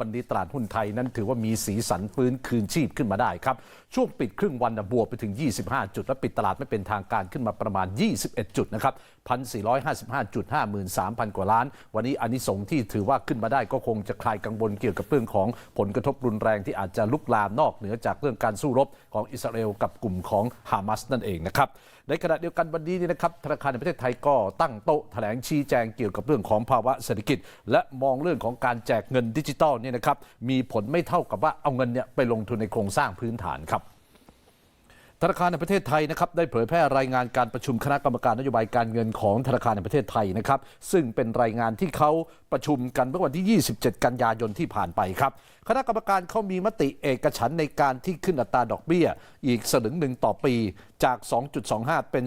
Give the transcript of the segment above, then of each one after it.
วันนี้ตลาดหุ้นไทยนั้นถือว่ามีสีสันฟื้นคืนชีพขึ้นมาได้ครับ ช่วงปิดครึ่งวันบวกไปถึง 25 จุด และปิดตลาดไม่เป็นทางการขึ้นมาประมาณ 21 จุดนะครับ 1,455จุด53,000 กว่าล้าน วันนี้อันนี้สงส์ที่ถือว่าขึ้นมาได้ก็คงจะคลายกังวลเกี่ยวกับเรื่องของผลกระทบรุนแรงที่อาจจะลุกลามนอกเหนือจากเรื่องการสู้รบของอิสราเอลกับกลุ่มของฮามาสนั่นเองนะครับในขณะเดียวกันวันนี้นี่นะครับธนาคารในประเทศไทยก็ตั้งโต๊ะแถลงชี้แจงเกี่ยวกับเรื่องของภาวะเศรษฐกิจ และมองเรื่องของการแจกเงินดิจิทัลเนี่ยนะครับมีผลไม่เท่ากับว่าเอาเงินเนี่ยไปลงทุนในโครงสร้างพื้นฐานครับธนาคารในประเทศไทยนะครับได้เผยแพร่รายงานการประชุมคณะกรรมการนโยบายการเงินของธนาคารในประเทศไทยนะครับซึ่งเป็นรายงานที่เขาประชุมกันเมื่อวันที่ 27 กันยายนที่ผ่านไปครับ คณะกรรมการเขามีมติเอกฉันในการที่ขึ้นอัตราดอกเบี้ย อีกสลึงหนึ่งต่อปีจาก 2.25 เป็น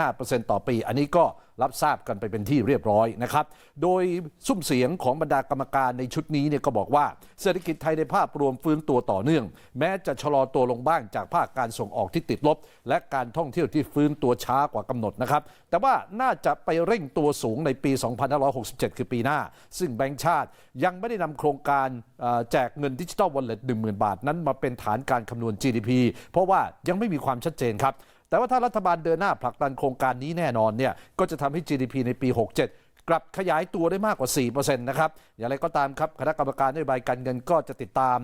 2.5%ต่อปี อันนี้ก็รับทราบกันไปเป็นที่เรียบร้อยนะครับ โดยซุ้มเสียงของบรรดากรรมการในชุดนี้เนี่ยก็บอกว่าเศรษฐกิจไทยในภาพรวมฟื้นตัวต่อเนื่อง แม้จะชะลอตัวลงบ้างจากภาคการส่งออกที่ติดลบ และการท่องเที่ยวที่ฟื้นตัวช้ากว่ากำหนดนะครับ แต่ว่าน่าจะไปเร่งตัวสูงในปี 2567 คือปีหน้า ซึ่งแบงก์ชาติยังไม่ได้นำโครงการแจกเงินดิจิทัลวอลเล็ต10,000บาทนั้นมาเป็นฐานการคำนวณ GDP เพราะว่ายังไม่มีความชัดเจนครับ แต่ว่าถ้ารัฐบาลเดินหน้าผลักดันโครงการนี้แน่นอนเนี่ยก็จะทำให้ GDP ในปี 67กลับขยายตัวได้มากกว่า 4%นะครับ อย่างไรก็ตามครับ คณะกรรมการนโยบายการเงินก็จะติดตาม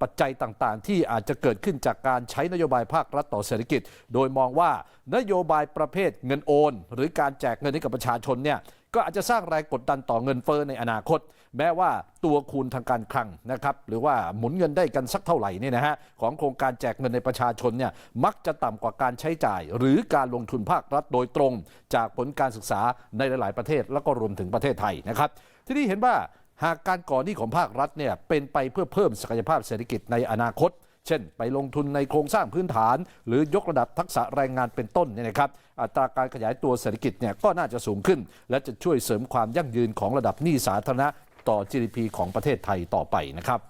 ปัจจัยต่างๆ ที่อาจจะเกิดขึ้นจากการใช้นโยบายภาครัฐต่อเศรษฐกิจ โดยมองว่านโยบายประเภทเงินโอน หรือการแจกเงินให้กับประชาชนเนี่ย ก็อาจจะสร้างแรงกดดันต่อเงินเฟ้อในอนาคต แม้ว่าตัวคูณทางการคลังนะครับหรือว่าหมุนเงินได้กันสักเท่าไหร่เนี่ยนะฮะของโครงการแจกเงินในประชาชนเนี่ยมักจะต่ำกว่าการใช้จ่าย หรือการลงทุนภาครัฐโดยตรง จากผลการศึกษาในหลาย ๆ ประเทศแล้วก็รวมถึงประเทศไทยนะครับที่นี่เห็นว่าหากการก่อหนี้ของภาครัฐเนี่ยเป็นไปเพื่อเพิ่มศักยภาพเศรษฐกิจในอนาคต เช่น ไปลงทุนในโครงสร้างพื้นฐาน หรือยกระดับทักษะแรงงานเป็นต้นเนี่ยนะครับอัตราการขยายตัวเศรษฐกิจเนี่ยก็น่าจะสูงขึ้น และจะช่วยเสริมความยั่งยืนของระดับหนี้สาธารณะต่อ GDP ของประเทศไทยต่อไปนะครับ